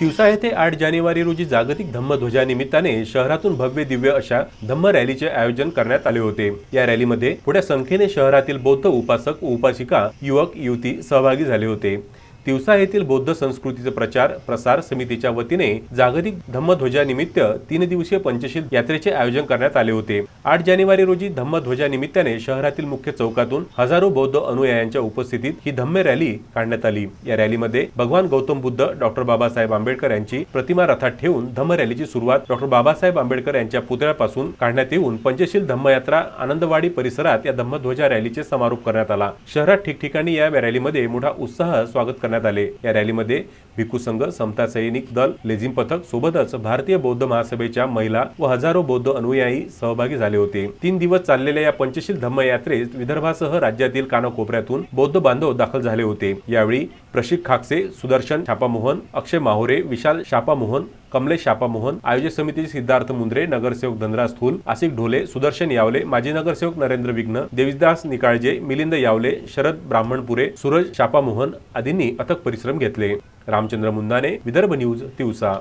तिवसा येथे आठ जानेवारी रोजी जागतिक धम्मध्वजानिमित्ताने शहरातून भव्य दिव्य अशा धम्म रॅलीचे आयोजन करण्यात आले होते. या रॅलीमध्ये मोठ्या संख्येने शहरातील बौद्ध उपासक उपासिका युवक युवती सहभागी झाले होते. तिवसा येथील बौद्ध संस्कृतीचा प्रचार प्रसार समितीच्या वतीने जागतिक धम्मध्वजानिमित्त तीन दिवसीय पंचशील यात्रेचे आयोजन करण्यात आले होते. आठ जानेवारी रोजी धम्मध्वजानिमित्ताने शहरातील मुख्य चौकातून हजारो बौद्ध अनुयायांच्या उपस्थितीत ही धम्म रॅली काढण्यात आली. या रॅलीमध्ये भगवान गौतम बुद्ध डॉक्टर बाबासाहेब आंबेडकर यांची प्रतिमा रथात ठेवून धम्म रॅलीची सुरुवात डॉक्टर बाबासाहेब आंबेडकर यांच्या पुतळ्यापासून काढण्यात येऊन पंचशील धम्मयात्रा आनंदवाडी परिसरात या धम्मध्वजा रॅलीचे समारोप करण्यात आला. शहरात ठिकठिकाणी या रॅलीमध्ये मोठा उत्साह स्वागत करण्यात आले. या रॅलीमध्ये भिकू संघ समता सैनिक दल लेझिम पथक सोबतच भारतीय बौद्ध महासभेच्या महिला व हजारो बौद्ध अनुयायी सहभागी झाले होते. तीन दिवस चाललेल्या या पंचशील धम्म यात्रेत विदर्भासह राज्यातील कानाकोपऱ्यातून बौद्ध बांधव दाखल झाले होते. यावेळी प्रशिक खाकसे सुदर्शन छापामोहन अक्षय माहोरे विशाल शापामोहन कमलेश शापामोहन आयोजक समितीचे सिद्धार्थ मुंद्रे नगरसेवक धनराज थुल आसिक ढोले सुदर्शन यावले माजी नगरसेवक नरेंद्र विघ्न देवीदास निकाळजे मिलिंद यावले शरद ब्राह्मणपुरे सूरज शापामोहन आदींनी अथक परिश्रम घेतले. रामचंद्र मुंदाने विदर्भ न्यूज तिवसा.